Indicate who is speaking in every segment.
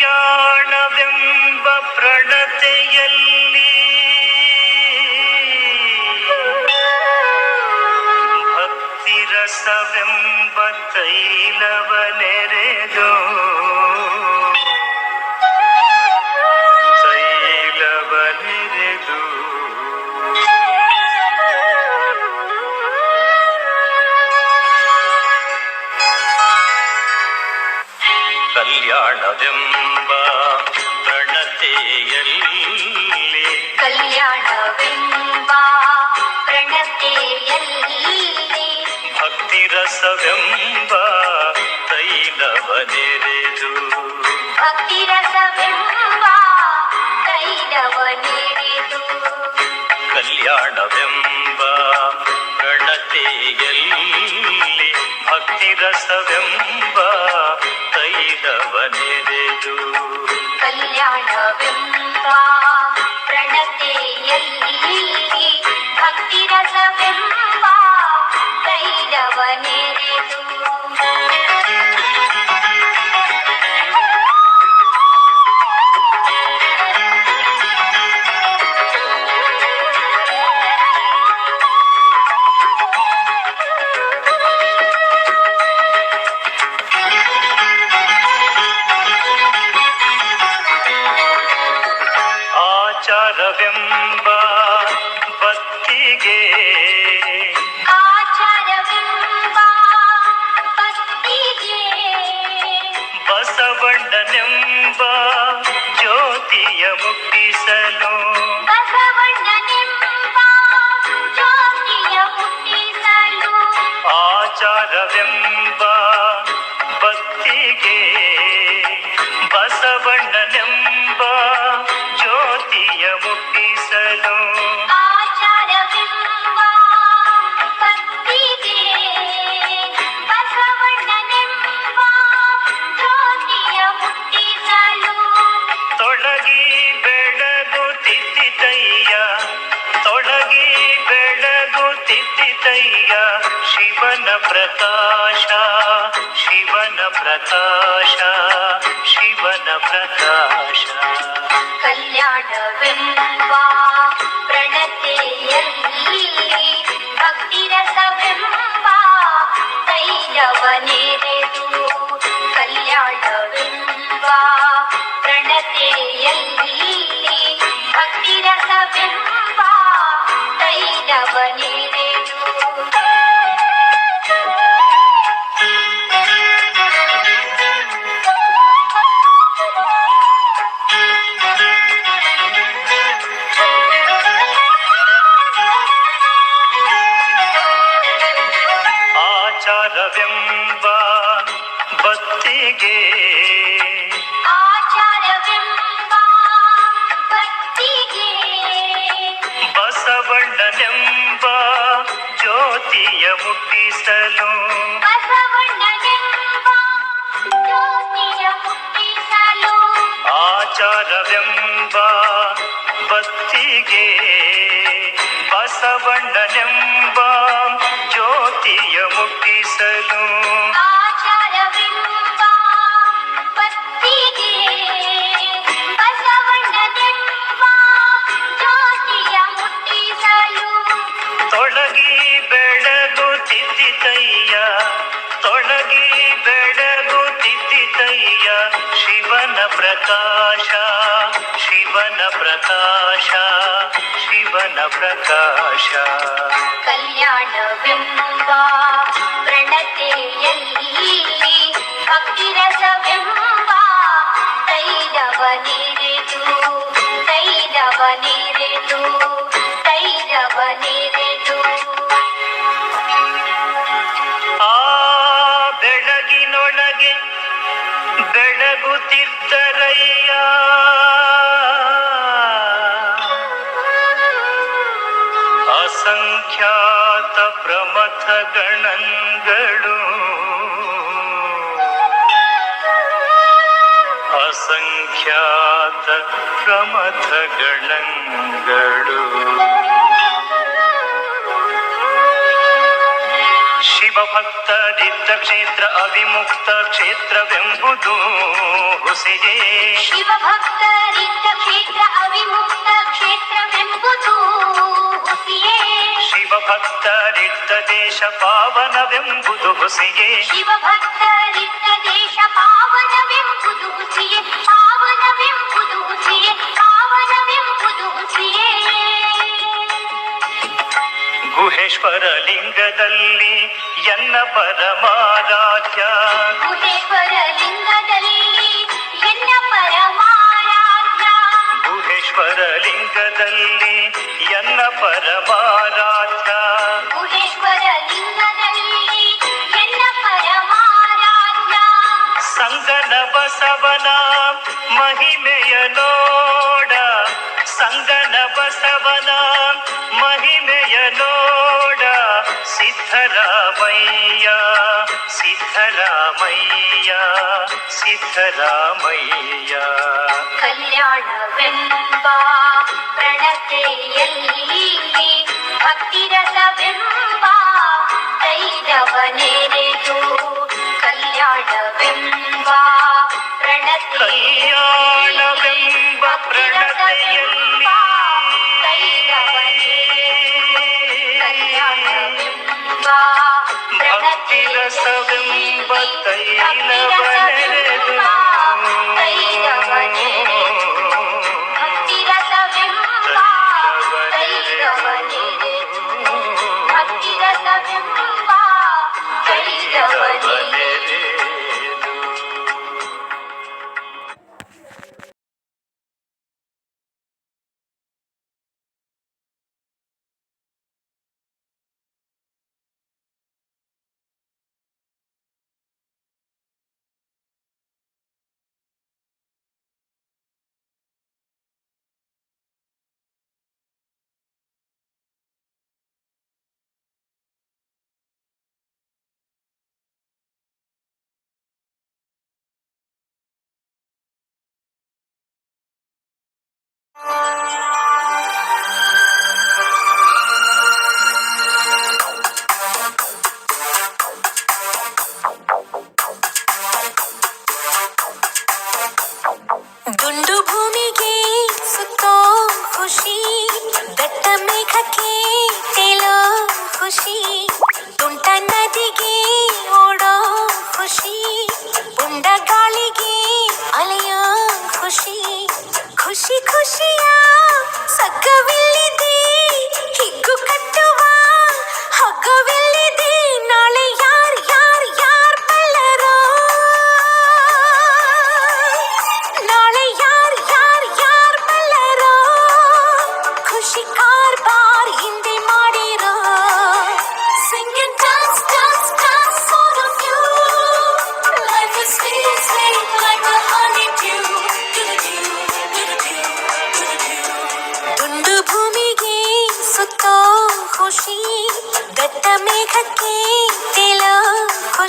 Speaker 1: കല്യാണവെമ്പ പ്രണതയല്ലി? ഭക്തിരസവെമ്പ ಕಲ್ಯಾಣವೆಂಬ ಪ್ರಣತೆಯಲ್ಲಿ
Speaker 2: ಕಲ್ಯಾಣವೆಂಬ ಪ್ರಣತೆಯಲ್ಲಿ
Speaker 1: ಭಕ್ತಿರಸವೆಂಬ ತೈಲವ ನೆರೆದು.
Speaker 2: ಭಕ್ತಿರಸವೆಂಬ ತೈಲವ ನೆರೆದು.
Speaker 1: ಕಲ್ಯಾಣವೆಂಬ ಪ್ರಣತೆಯಲ್ಲಿ ಭಕ್ತಿರಸವೆಂಬ ರಸವೆಂಬ ತೈಲವನೆರೆದು.
Speaker 2: ಕಲ್ಯಾಣವೆಂಬ
Speaker 1: ಆಚಾರವೆಂಬ ಭಕ್ತಿಗೆ
Speaker 2: ಭಕ್ತಿಗೆ
Speaker 1: ಬಸವಣ್ಣನೆಂಬ ಜ್ಯೋತಿಯ ಮುಟ್ಟಿಸಲು ಪ್ರಕಾಶ ಶಿವನ ಪ್ರಕಾಶ ಶಿವನ ಪ್ರಕಾಶ
Speaker 2: ಕಲ್ಯಾಣವೆಂಬ ಪ್ರಣತೆಯಲ್ಲಿ ಭಕ್ತಿರಸವೆಂಬ ತೈಲವನೆರೆದು ಕಲ್ಯಾಣವೆಂಬ ಪ್ರಣತೆಯಲ್ಲಿ ಭಕ್ತಿರಸವೆಂಬ ತೈಲವ
Speaker 1: ಬಸವಣ್ಣನೆಂಬ ಜ್ಯೋತಿಯ ಮುಟ್ಟಿಸಲು ಆಚಾರವೆಂಬ ಭಕ್ತಿಗೆ ಬಸವಣ್ಣನೆಂಬ ಬೆಳಗುತ್ತಿದ್ದಯ್ಯ ಶಿವನ ಪ್ರಕಾಶ ಶಿವನ ಪ್ರಕಾಶ ಶಿವನ ಪ್ರಕಾಶ.
Speaker 2: ಕಲ್ಯಾಣವೆಂಬ ಪ್ರಣತೆಯಲ್ಲಿ ಭಕ್ತಿರಸವೆಂಬ ತೈರವ ನೆರೆದು ತೈರವ ನೆರೆದು ತೈರವ ನೆರೆದು
Speaker 1: ಗಣಗಳು ಅಸಂಖ್ಯಾತ ಪ್ರಮಥ ಗಣಗಳು ಶಿವಭಕ್ತರಿದ್ದ ಕ್ಷೇತ್ರ ಅವಿಮುಕ್ತ ಕ್ಷೇತ್ರವೆಂಬುದು ಹೊಸೆಯೇ.
Speaker 2: ಶಿವಭಕ್ತರಿದ್ದ ಕ್ಷೇತ್ರ ಅವಿಮುಕ್ತ ಕ್ಷೇತ್ರವೆಂಬುದು
Speaker 1: ಶಿವಭಕ್ತರಿದ್ದ ದೇಶ ಪಾವನವೆಂಬುದು ಹುಸಿಗೆ
Speaker 2: ಶಿವಭಕ್ತರಿದ್ದ ದೇಶ ಪಾವನವೆಂಬುದು ಹುಸಿಗೆ ಪಾವನವೆಂಬುದು ಹುಸಿಗೆ ಪಾವನವೆಂಬುದು ಹುಸಿಗೆ
Speaker 1: ಗುಹೇಶ್ವರ ಲಿಂಗದಲ್ಲಿ ಎನ್ನ ಪರಮಾರಾಧ್ಯ.
Speaker 2: ಗುಹೇಶ್ವರ ಲಿಂಗದಲ್ಲಿ ಎನ್ನ ಪರಮಾರಾಧ್ಯ.
Speaker 1: ಗುಹೇಶ್ವರ ಲಿಂಗದಲ್ಲಿ ಎನ್ನ ಪರಮಾರಾಧ್ಯ. ಸಂಗನ ಬಸವನ ಮಹಿಮೆಯ ನೋಡ ಸಂಗನ ಬಸವನ ಮಹಿಮೆಯ ನೋಡ ಸಿದ್ಧರಾಮಯ್ಯ ಸಿದ್ಧರಾಮಯ್ಯ ಸಿದ್ಧರಾಮಯ್ಯ
Speaker 2: ಕಲ್ಯಾಣವೆಂಬ ಪ್ರಣತೆಯಲ್ಲಿ ಭಕ್ತಿರಸವೆಂಬ ತೈಲವನೆರೆದು ಕಲ್ಯಾಣವೆಂಬ ಪ್ರಣತೆ
Speaker 1: ಕಲ್ಯಾಣವೆಂಬ ಪ್ರಣತೆಯಲ್ಲಿ ಭಕ್ತಿರಸವೆಂಬ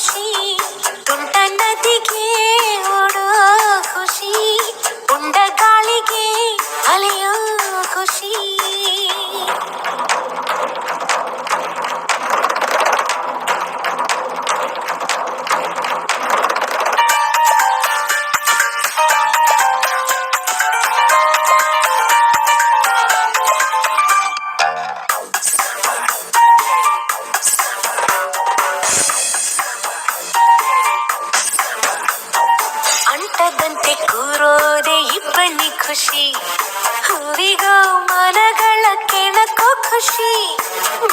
Speaker 3: বসি তোমটা না দিকে ಅಂಟದಂತೆ ಕೂರೋದೆ ಇಬ್ಬನಿ ಖುಷಿ. ಹೂವಿಗೋ ಮನಗಳ ಕೆಣಕೋ ಖುಷಿ.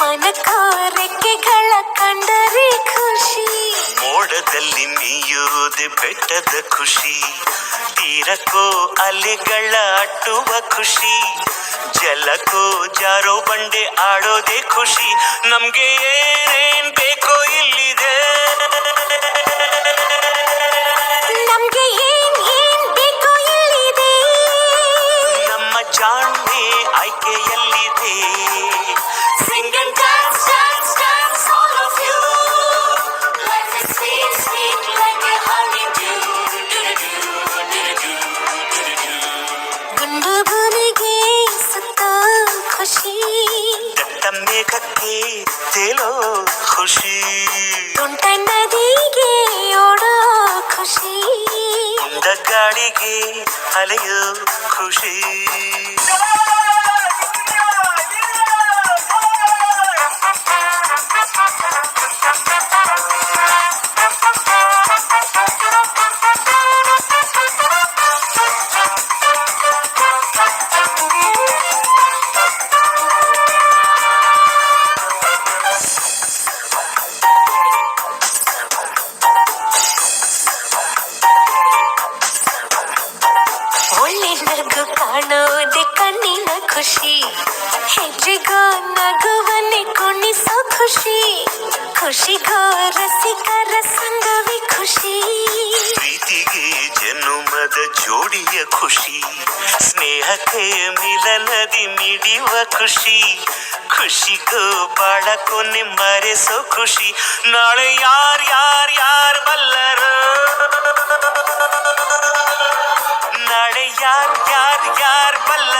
Speaker 3: ಮನ ರೆಕ್ಕೆಗಳ ಕಂಡರೆ ಖುಷಿ.
Speaker 4: ಮೋಡದಲ್ಲಿ ನೀಯೋದೆ ಬೆಟ್ಟದ ಖುಷಿ. ತೀರಕ್ಕೋ ಅಲೆಗಳ ಅಟ್ಟುವ ಖುಷಿ. ಜಲಕ್ಕೋ ಜಾರೋ ಬಂಡೆ ಆಡೋದೆ ಖುಷಿ. ನಮ್ಗೆ ಏನೇನ್ ಬೇಕೋ ಇಲ್ಲಿದೆ. ಉಂಡ ಗಾಳಿಗೆ ಅಲೆಯೋ ಖುಷಿ ಜನುಮದ ಜೋಡಿಯ ಖುಷಿ ಸ್ನೇಹಕ್ಕೆ ಮಿಲನದಿ ಮಿಡಿಯುವ ಖುಷಿ ಖುಷಿಗೂ ಬಾಳ ಕೊನೆ ಮರೆಸೋ ಖುಷಿ ನಾಳೆ ಯಾರ್ ಯಾರ್ ಯಾರ್ ಬಲ್ಲರು ನಾಳೆ ಯಾರ್ ಯಾರ್ ಯಾರ್ ಬಲ್ಲ